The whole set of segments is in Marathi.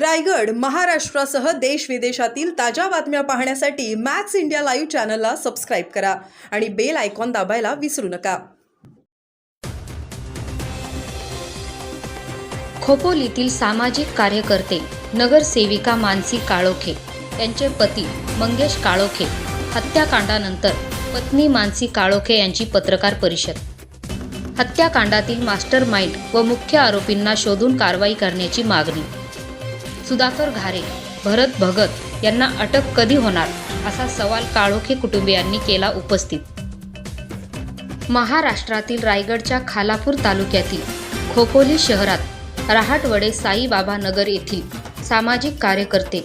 रायगड महाराष्ट्रासह देश विदेशातील ताज्या बातम्या पाहण्यासाठी मॅक्स इंडिया लाईव्ह चॅनलला सबस्क्राईब करा आणि बेल आयकॉन दाबायला विसरू नका. खोपोलीतील सामाजिक कार्यकर्ते नगरसेविका मानसी काळोखे यांचे पती मंगेश काळोखे हत्याकांडानंतर पत्नी मानसी काळोखे यांची पत्रकार परिषद. हत्याकांडातील मास्टर माइंड व मुख्य आरोपींना शोधून कारवाई करण्याची मागणी. सुधाकर घारे भरत भगत यांना अटक कधी होणार असा सवाल काळोखे कुटुंबियांनी केला उपस्थित. महाराष्ट्रातील रायगडच्या खालापूर तालुक्यातील खोपोली शहरात रहाटवडे साईबाबा नगर येथील सामाजिक कार्यकर्ते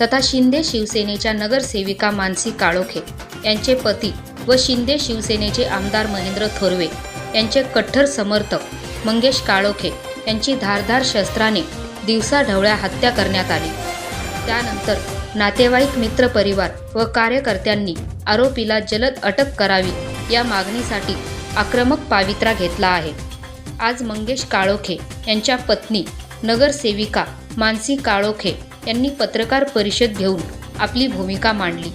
तथा शिंदे शिवसेनेच्या नगरसेविका मानसी काळोखे यांचे पती व शिंदे शिवसेनेचे आमदार महेंद्र थोरवे यांचे कट्टर समर्थक मंगेश काळोखे यांची धारधार शस्त्राने दिवसाढवळ्या हत्या करण्यात आली. त्यानंतर नातेवाईक मित्रपरिवार व कार्यकर्त्यांनी आरोपीला जलद अटक करावी या मागणीसाठी आक्रमक पावित्रा घेतला आहे. आज मंगेश काळोखे यांच्या पत्नी नगरसेविका मानसी काळोखे यांनी पत्रकार परिषद घेऊन आपली भूमिका मांडली.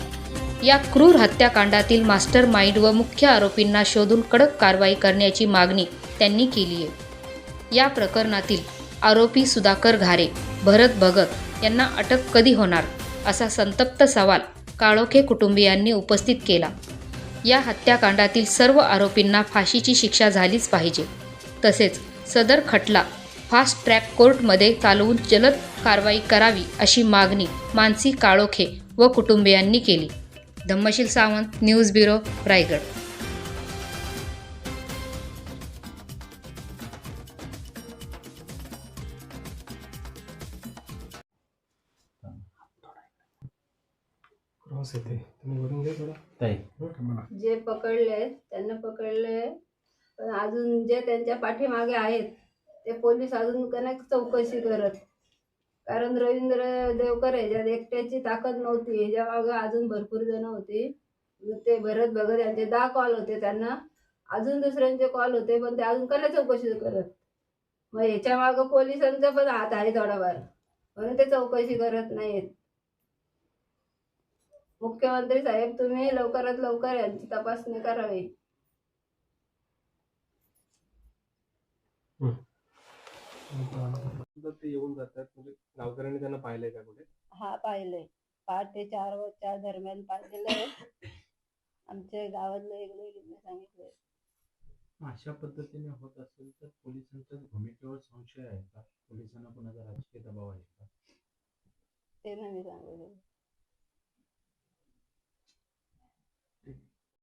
या क्रूर हत्याकांडातील मास्टर माइंड व मुख्य आरोपींना शोधून कडक कारवाई करण्याची मागणी त्यांनी केली आहे या प्रकरणातील आरोपी सुधाकर घारे भरत भगत यांना अटक कधी होणार? असा संतप्त सवाल काळोखे कुटुंबियांनी उपस्थित केला. या हत्याकांडातील सर्व आरोपींना फाशीची शिक्षा झालीच पाहिजे. तसेच सदर खटला फास्ट ट्रॅक कोर्टमध्ये चालवून जलद कारवाई करावी अशी मागणी मानसी काळोखे व कुटुंबियांनी केली. Dhammasheel Sawant news bureau Raigad. येते तुम्ही घ्या थोडा. ताई. मला. जे पकडले त्यांना पकडले. पण अजून जे त्यांच्या पाठीमागे आहेत ते पोलीस अजून कनेक चौकशी करत. कारण रवींद्र देवकर ह्याच्यात एकट्याची ताकद नव्हती. ह्याच्या मागं अजून भरपूर जण होती. ते भरत भगत यांचे दहा कॉल होते त्यांना. अजून दुसऱ्यांचे कॉल होते पण ते अजून कने चौकशी करत. मग ह्याच्या मागं पोलिसांचा पण हात आहे थोडाफार. म्हणून ते चौकशी करत नाहीत. मुख्यमंत्री साहेब तुम्ही लवकरात लवकर यांची तपासणी करावी. ते येऊन जातात. म्हणजे गावकऱ्यांनी त्यांना पाहिलंय का कुठे? हा पाहिलंय. पहाटे चार वाजच्या दरम्यान पाहिलेलं आमच्या गावातलं एक लेडीने सांगितलंय अशा पद्धतीने होत असेल तर पोलिसांच्या भूमिकेवर संशय आहे का? पोलिसांना कोणाचा राजकीय दबाव आहे का? ते नाही मी सांगितलं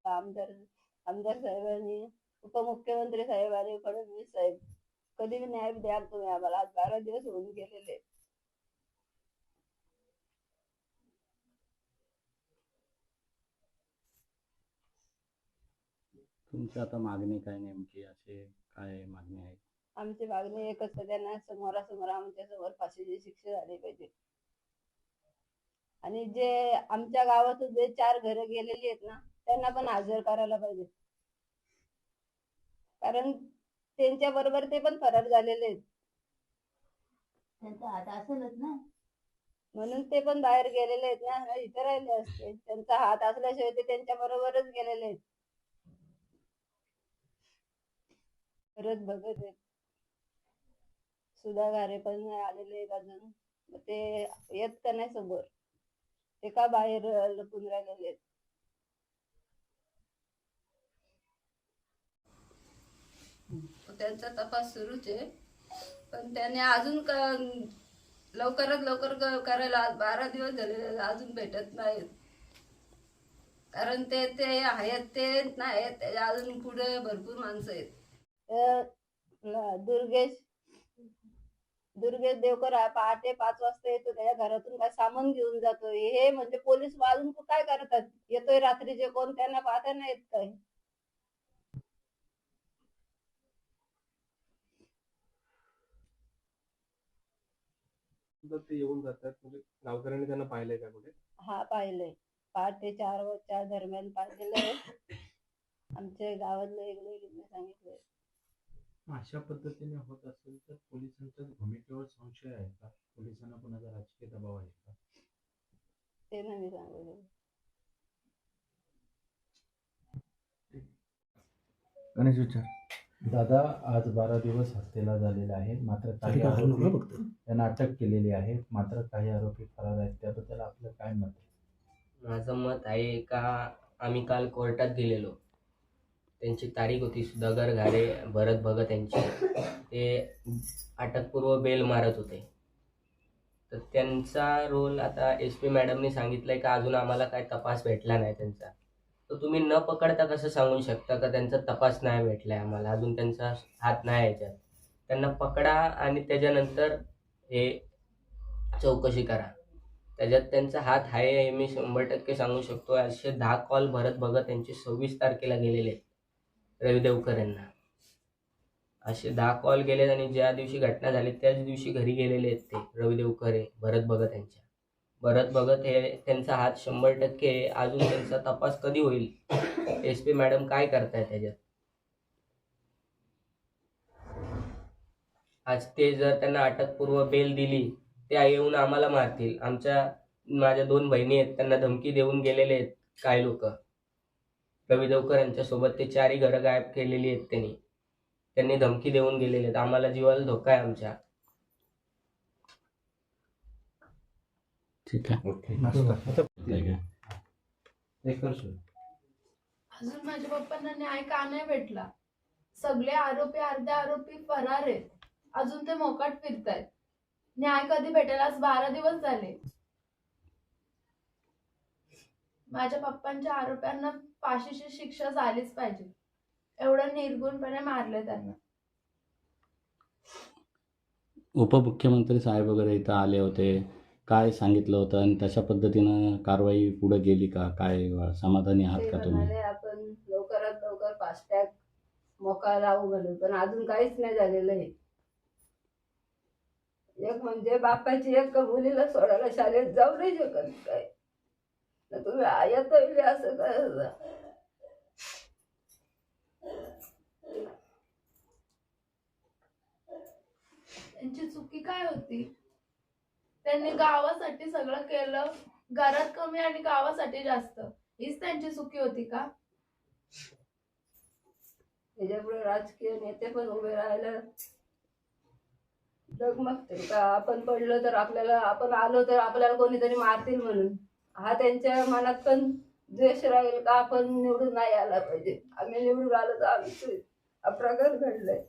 आमदार आमदार साहेबांनी उपमुख्यमंत्री साहेब आणि फडणवीस साहेब कधी न्याय द्याल तुम्ही आम्हाला. आज बारा दिवस होऊन गेलेले तुमची आता मागणी काय नेमकी? असे काय मागणी आहे आमची मागणी एकच त्यांना समोरासमोर आमच्यासमोर फाशीची शिक्षा झाली पाहिजे. आणि जे आमच्या गावातून जे चार घरं गेलेली आहेत ना त्यांना पण हजर करायला पाहिजे. कारण त्यांच्या बरोबर ते पण फरार झालेले आहेत. त्यांचा हात असेलच ना. म्हणून ते पण बाहेर गेलेले आहेत ना. इथे राहिले असते. त्यांचा हात असल्याशिवाय ते त्यांच्या बरोबरच गेलेले आहेत. परत बघत आहेत. सुधा घारे पण आलेले आहेत अजून. ते येत का नाही समोर? ते का बाहेर लपून राहिलेले आहेत? त्यांचा तपास सुरूच आहे. पण त्याने अजून लवकरात लवकर करायला बारा दिवस झालेले अजून भेटत नाहीत. कारण ते ते आहेत ते नाहीत त्याच्या अजून पुढे भरपूर माणसं आहेत. दुर्गेश दुर्गेश देवकर पहाटे पाच वाजता येतो त्याच्या घरातून काय सामान घेऊन जातोय. हे म्हणजे पोलीस वाजून काय करतात? येतोय रात्रीचे कोण त्यांना पाहता नाहीत काही. काय तर ते येऊन जातात. म्हणजे गावकऱ्यांनी त्यांना पाहिलंय का कुठे? हा पाहिलंय. पहाटे चार वाजच्या दरम्यान पाहिलेलं आहे आमच्या गावातलं एक लेडीने सांगितलंय अशा पद्धतीने होत असेल तर पोलिसांच्या भूमिकेवर संशय आहे का? पोलिसांना कोणाचा राजकीय दबाव आहे का? ते नाही मी सांगू शकत. गणेश विचार. दादा आज बारा दिवस हत्येला झालेला आहे. मात्र काही आरोपी त्यांना अटक केलेली आहे मात्र काही आरोपी फरार आहेत. त्याबद्दल आपलं काय मत आहे? माझं मत आहे का आम्ही काल कोर्टात गेलेलो. त्यांची तारीख होती सुधाकर घारे भरत भगत यांची. ते अटकपूर्व बेल मारत होते. तर त्यांचा रोल आता एस पी मॅडमनी सांगितलंय का अजून आम्हाला काय तपास भेटला नाही त्यांचा. तर तुम्ही न पकडता कसं सांगू शकता का? त्यांचा तपास नाही भेटलाय आम्हाला. अजून त्यांचा हात नाही याच्यात. त्यांना पकडा आणि त्याच्यानंतर हे चौकशी करा. त्याच्यात त्यांचा हात आहे हे मी शंभर टक्के सांगू शकतो. असे दहा कॉल भरत बघत त्यांचे सव्वीस तारखेला गेलेले आहेत. रविदेवकर यांना असे दहा कॉल गेलेत आणि ज्या दिवशी घटना झाली त्याच दिवशी घरी गेलेले आहेत ते रवी देवकर हे भरत बघत यांच्या. भरत भगत हे त्यांचा हात शंभर टक्के अजून त्यांचा तपास कधी होईल? एस पी मॅडम काय करताय त्याच्यात? आज ते जर त्यांना अटकपूर्व बेल दिली त्या येऊन आम्हाला मारतील. आमच्या माझ्या दोन बहिणी आहेत त्यांना धमकी देऊन गेलेले आहेत काय लोक? रवी देवकर यांच्यासोबत ते चारही घरं गायब केलेली आहेत त्यांनी. त्यांनी धमकी देऊन गेलेले आहेत. आम्हाला जीवाला धोका आहे आमच्या. ठीक आहे. अजून माझ्या पप्पांना न्याय का नाही भेटला? सगळे आरोपी अर्धे आरोपी फरार आहेत. अजून ते मोकाट फिरतायत. न्याय कधी भेटेल? आज बारा दिवस झाले. माझ्या पप्पांच्या आरोप्यांना फाशीची शिक्षा झालीच पाहिजे. एवढं निर्गुणपणे मारले त्यांना. उपमुख्यमंत्री साहेब वगैरे इथं आले होते. काय सांगितलं होतं आणि तशा पद्धतीनं कारवाई पुढे गेली का? काय समाधानी आहात ते का तुम्ही? म्हणाले आपण लवकरात लवकर फास्टॅग मोका लावू घालू पण अजून काहीच नाही झालेलं आहे एक म्हणजे बापाची एक मुलीला सोडायला शाळेत जाऊ नाही शकत काय? न तुम्ही आयात येईल असं काय त्यांची चुकी काय होती? त्यांनी गावासाठी सगळं केलं. घरात कमी आणि गावासाठी जास्त. हीच त्यांची चुकी होती का? त्याच्यापुढे राजकीय नेते पण उभे राहायला डगमगते का? आपण पडलो तर आपल्याला आपण आलो तर आपल्याला कोणीतरी मारतील म्हणून. हा त्यांच्या मनात पण द्वेष राहील का? आपण निवडून नाही आला पाहिजे. आम्ही निवडून आलो तर आम्ही प्रगत घडलंय घडलाय.